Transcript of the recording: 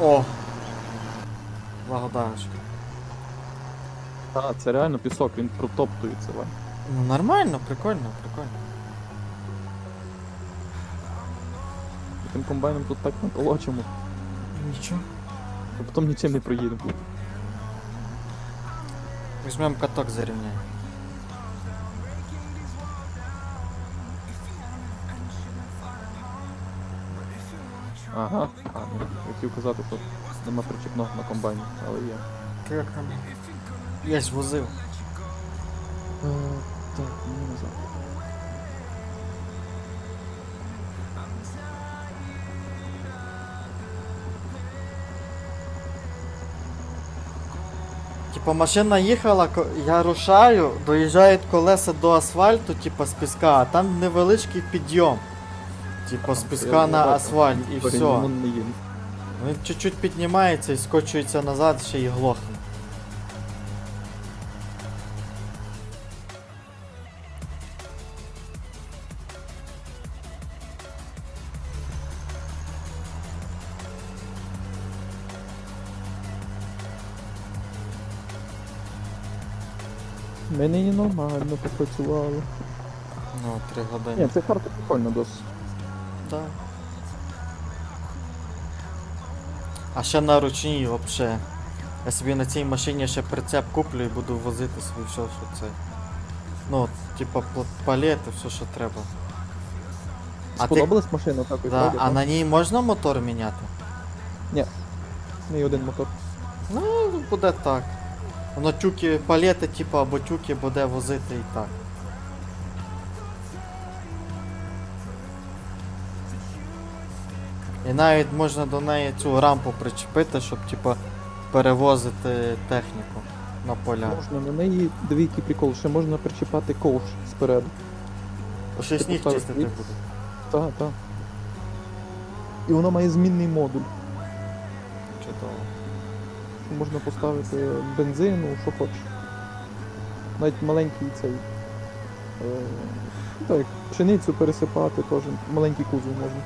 О! Благодарочка. А, це реально пісок, він протоптується, Вань. Ну нормально, прикольно, прикольно. Тим комбайном тут так натолочимо, Нічого. а потім нічим не проїдемо. Візьмемо каток зарівняємо. Ага. А, я хотів казати, що нема причепного на комбайні, але є. Як там? Я ж возив. Е, так, мені назад. Типа машина їхала, ко- я рушаю, доїжджають колеса до асфальту, типа з піска, а там невеличкий підйом. Типа з піска на асфальт і все. Він чуть-чуть піднімається і скочується назад, ще й глохне. Ми нині нормально попрацювали. Ну, три Ні, години. це харта прикольно досить. Да. А ще на ручній вообще. Я собі на цій машині ще прицеп куплю і буду возити собі все, що це. Ну, типа палети, все, що треба. А, ти, машина так да, правда, а так? на ній можна мотор міняти? Не один мотор. Ну, буде так. Воно тюки, палети, типу, або тюки буде возити і так. І навіть можна до неї цю рампу причепити, щоб типу, перевозити техніку на поля. Можна на неї двійки прикол, ще можна причіпати ковш спереду. Ще сніг поставиш чистити дві- буде. Так, так. І вона має змінний модуль. Чудово. Можна поставити бензину, що хочеш. Навіть маленький цей. Е, ну так, пшеницю пересипати теж маленький кузов можна.